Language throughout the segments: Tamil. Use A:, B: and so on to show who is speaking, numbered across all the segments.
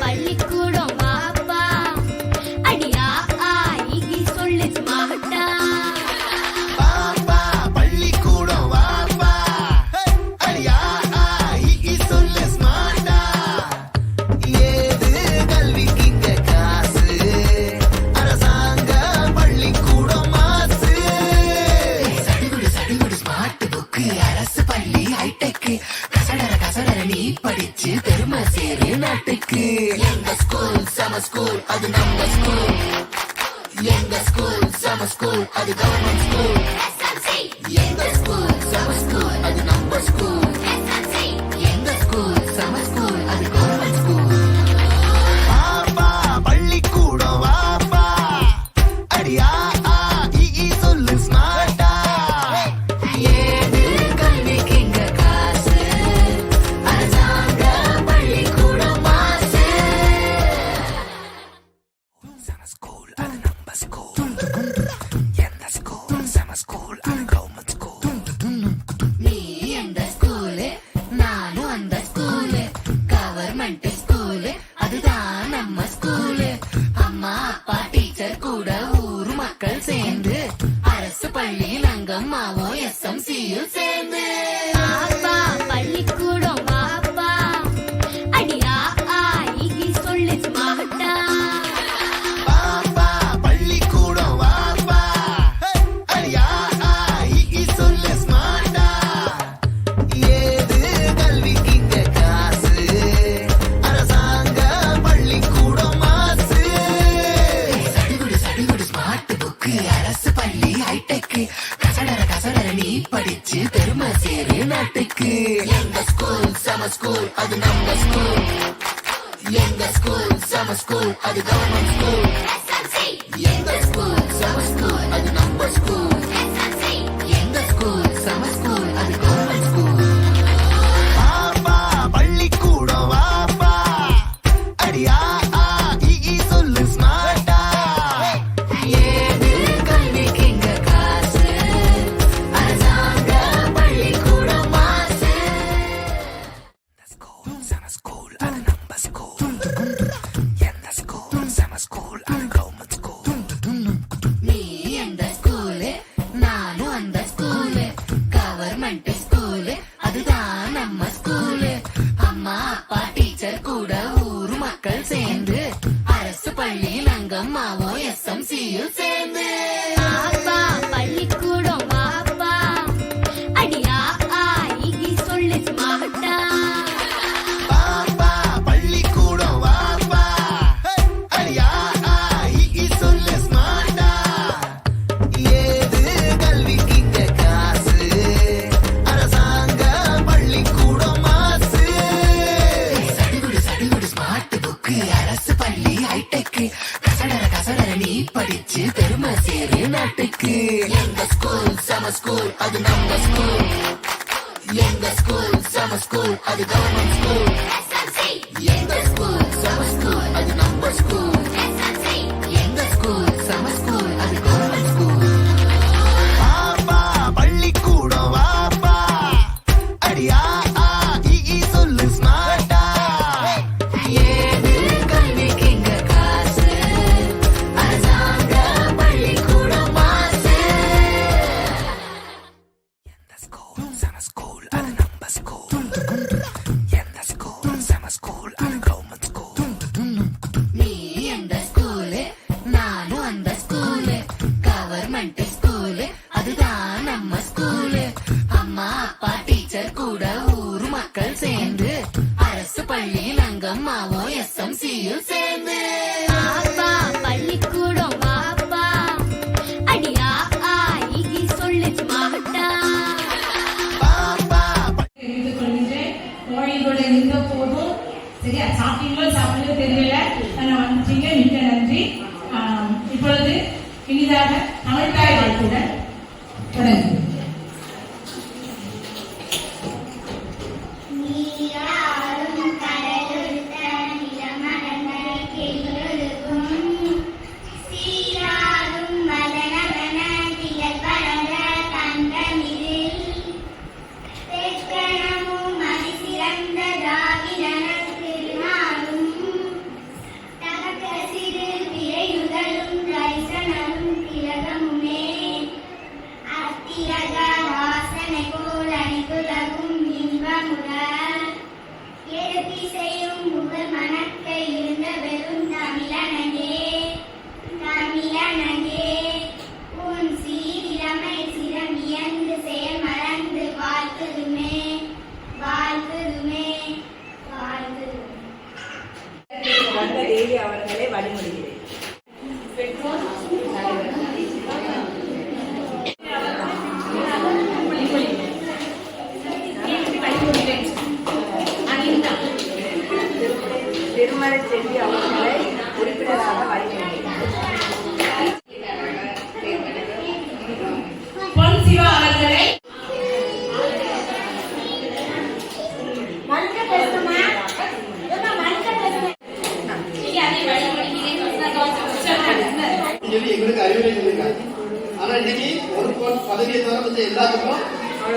A: பள்ளிக்கூடம்
B: school. but school. Younger school, summer school, or the government school.
C: SMC. Younger
B: school.
C: Government school அதுதான் நம்ம ஸ்கூலு அம்மா அப்பா டீச்சர் கூட ஊரு மக்கள் சேர்ந்து அரசு பள்ளியில் அங்கம்மாவோ எஸ் எம் சியில் சேரு நாட்டுக்கு எங்க ஸ்கூல் சம ஸ்கூல் அது நம்ம ஸ்கூல் எங்க ஸ்கூல் சம ஸ்கூல் அது கவர்மெண்ட் ஸ்கூல் எங்க ஸ்கூல் சம ஸ்கூல் அது நம்ம ஸ்கூல் எங்க ஸ்கூல் சம
D: சாப்பிடுறது தெரியல. நான் வந்துட்டீங்க
E: நிற்கிறேன் பொன்னாடி செல்வி அவர்களை உறுப்பினராக வரவேற்கிறேன் சிவா
F: எங்களுக்கு அறிவுரை சொல்லியிருக்காங்க ஆனா இன்னைக்கு ஒரு பதவியை தவிர எல்லாத்துக்கும்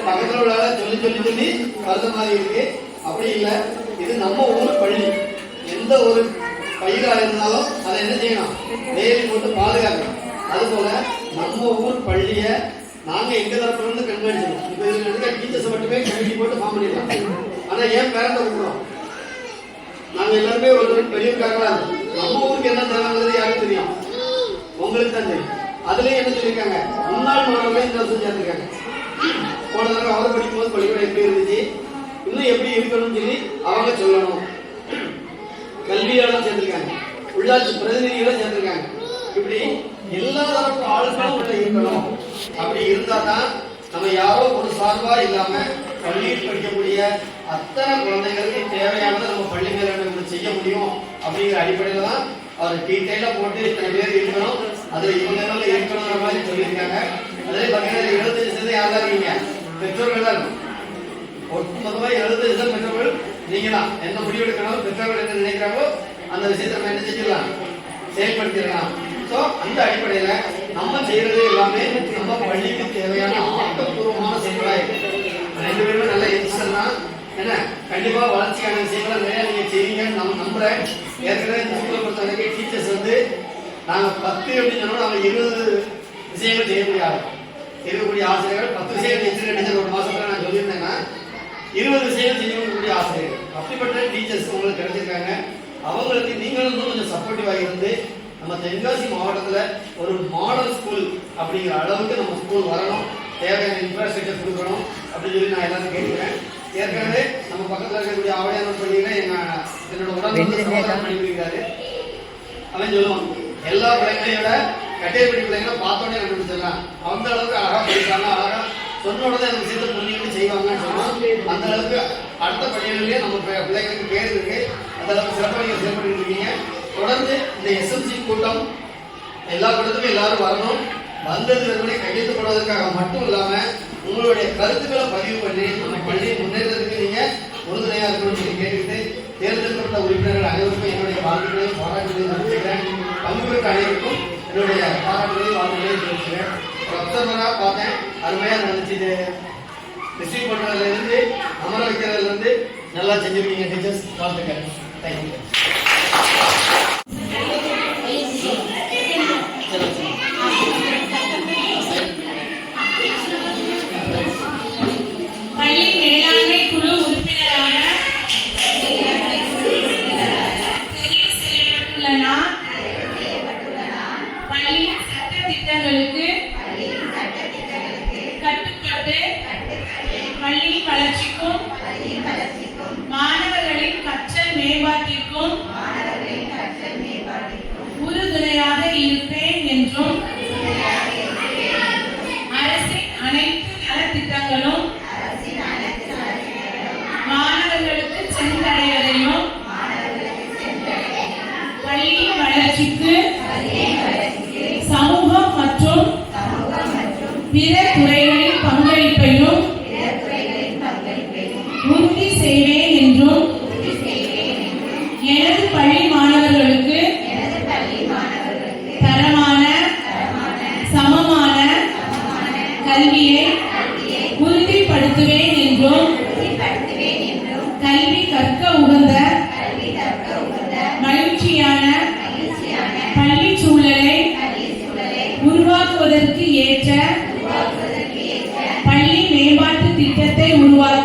F: பக்கத்தில் உள்ள சொல்லி சொல்லி சொல்லி கருத மாதிரி இருக்கு. அப்படி இல்லை. இது நம்ம ஊர் பள்ளி. எந்த ஒரு பயிரா இருந்தாலும் அதை என்ன செய்யணும்? டெய்லி போட்டு பாதுகாக்கணும். அதுபோல நம்ம ஊர் பள்ளிய நாங்க எங்க தரப்புல இருந்து கண்காணிச்சோம் இப்ப இதுல இருக்க டீச்சர்ஸ் மட்டுமே கமிட்டி போட்டு ஃபார்ம் பண்ணிடலாம் ஆனா ஏன் பேரண்ட கூப்பிடுறோம்? நாங்க எல்லாருமே ஒரு பெரியவருக்காக நம்ம ஊருக்கு என்ன தேவைங்கிறது யாருக்கு தெரியும். உங்களுக்கு தான் தெரியும். அதுலயும் என்ன சொல்லியிருக்காங்க? முன்னாள் மாணவர்களே இந்த வருஷம் சேர்ந்திருக்காங்க. போன தடவை அவர் படிக்கும்போது பள்ளிக்கூடம் எப்படி இருந்துச்சு? இன்னும் எப்படி இருக்கணும்னு சொல்லி அவங்க சொல்லணும். உள்ளாட்சி பிரதிநிதிகளும் சேர்ந்திருக்காங்க. இப்படி எல்லா தரப்பு ஆளுங்களும் உள்ள இருக்கணும். அப்படி இருந்தா தான் நம்ம யாரோ ஒரு சார்பா இல்லாம பள்ளியில் படிக்கக்கூடிய அத்தனை குழந்தைகளுக்கு தேவையானதை நம்ம பள்ளி மேலாண்மை செய்ய முடியும் அப்படிங்கிற அடிப்படையில தான் அவர் டீட்டெயிலா போட்டு இத்தனை பேர் இருக்கணும். அதுல இவங்க எல்லாம் இருக்கணுங்கிற மாதிரி சொல்லியிருக்காங்க. அதே பார்த்தீங்கன்னா எழுபத்தஞ்சு சதவீதம் யார் தான் இருக்கீங்க? பெற்றோர்கள் தான் இருக்கும். ஒட்டுமொத்தமாக எழுபத்தஞ்சு சதவீதம் பெற்றோர்கள் நீங்க தான் என்ன முடிவு எடுக்கணும் பெற்றவர்கள் என்ன நினைக்கிறாங்களோ அந்த விஷயத்தை நம்ம என்ன செஞ்சிடலாம் செயல்படுத்திடலாம். ஸோ அந்த அடிப்படையில் நம்ம செய்யறது எல்லாமே நம்ம பள்ளிக்கு தேவையான ஆக்கப்பூர்வமான செயல்களாக இருக்கு ரெண்டு பேருமே நல்ல எதிர்சல் தான். என்ன? கண்டிப்பா வளர்ச்சிக்கான விஷயங்களை நிறைய நீங்க செய்வீங்கன்னு நம்ம நம்புறேன். ஏற்கனவே இந்த ஸ்கூலை பொறுத்த வரைக்கும் டீச்சர்ஸ் வந்து நாங்கள் பத்து அப்படின்னு சொன்னா நாங்கள் இருபது விஷயங்கள் செய்ய முடியாது இருக்கக்கூடிய ஆசிரியர்கள் பத்து விஷயங்கள் எத்தனை டீச்சர் ஒரு மாதத்தில் நான் சொல்லியிருந்தேன்னா இருபது விஷயம் செய்யக்கூடிய ஆசிரியர்கள். அப்படிப்பட்ட டீச்சர்ஸ் உங்களுக்கு கிடைச்சிருக்காங்க. அவங்களுக்கு நீங்களும் கொஞ்சம் சப்போர்ட்டிவாக இருந்து நம்ம தென்காசி மாவட்டத்துல ஒரு மாடல் ஸ்கூல் அப்படிங்கிற அளவுக்கு நம்ம ஸ்கூல் வரணும். தேவையான இன்ஃப்ராஸ்ட்ரக்சர் கொடுக்கணும் அப்படின்னு சொல்லி நான் எல்லாரும் கேட்கிறேன் ஏற்கனவே நம்ம பக்கத்துல இருக்கக்கூடிய ஆவடியார் பள்ளியில எங்க என்னோட உடம்பு சகோதரன் பண்ணியிருக்காரு. அவன் சொல்லுவான் எல்லா பிள்ளைங்களையோட கட்டையப்படி பிள்ளைங்களை பார்த்தோன்னே கண்டுபிடிச்சிடலாம். அந்த அளவுக்கு அழகா படிப்பாங்க அழகா சொன்ன உடனே அந்த விஷயத்தை புரிஞ்சுக்கிட்டு செய்வாங்கன்னு சொன்னா அந்த அளவுக்கு அடுத்த பள்ளிகளிலேயே நம்ம பிள்ளைங்களுக்கு பேர் இருக்கு. அந்த சிறப்பாக நீங்கள் செயல்பட்டு இருக்கீங்க. தொடர்ந்து இந்த எஸ்எம்சி கூட்டம் எல்லா கூட்டத்துக்கும் எல்லாரும் வரணும். வந்தது வெறுமனே கையெழுத்து போடுவதற்காக மட்டும் இல்லாம உங்களுடைய கருத்துக்களை பதிவு பண்ணி நம்ம பள்ளியை முன்னேற்றத்துக்கு நீங்க உறுதுணையா இருக்கணும்னு சொல்லி கேட்டுக்கிட்டு தேர்ந்தெடுக்கப்பட்ட உறுப்பினர்கள் அனைவருக்கும் என்னுடைய வாழ்த்துக்களையும் பாராட்டுகளையும் தெரிவிக்கிறேன் பங்குபெற்ற அனைவருக்கும் என்னுடைய பாராட்டுகளையும் வாழ்த்துக்களையும் தெரிவிக்கிறேன் அப்சர்வரா பார்த்தேன். அருமையா நடந்துச்சு ரிசீவ் பண்றதுல இருந்து அமர வைக்கிறதுல இருந்து நல்லா செஞ்சிருக்கீங்க டீச்சர்ஸ்
D: Thank you. சென்றடைவதையும் பள்ளியின் வளர்ச்சிக்கு பள்ளி மேம்பாட்டு திட்டத்தை உருவாக்கி